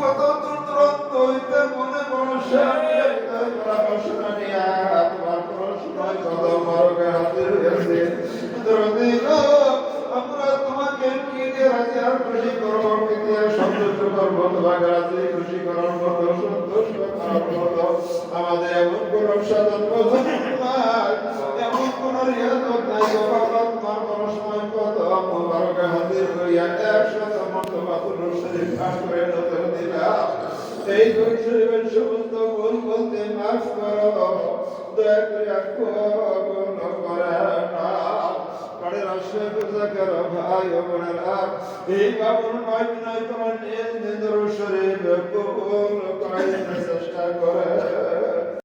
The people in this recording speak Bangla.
কত দূর দূরত্ব হইতে মনে পড়াশোনায় কত মারকে হাজির হয়েছে আমরা তোমাকে কি দিয়ে রাজি আর খুশি করব কি মতো মতো আমাদের এমন কোন সাধন তোমার সময় কত মুবারকে হাজির পাঠ করে নজর দিলাম এই দুই শরীফের সমস্ত গুণ বলতে মাফ করো। দয়া এই বাবুর নয় বিনয় তোমার নিজ নিজের শরীর করাইতে করে।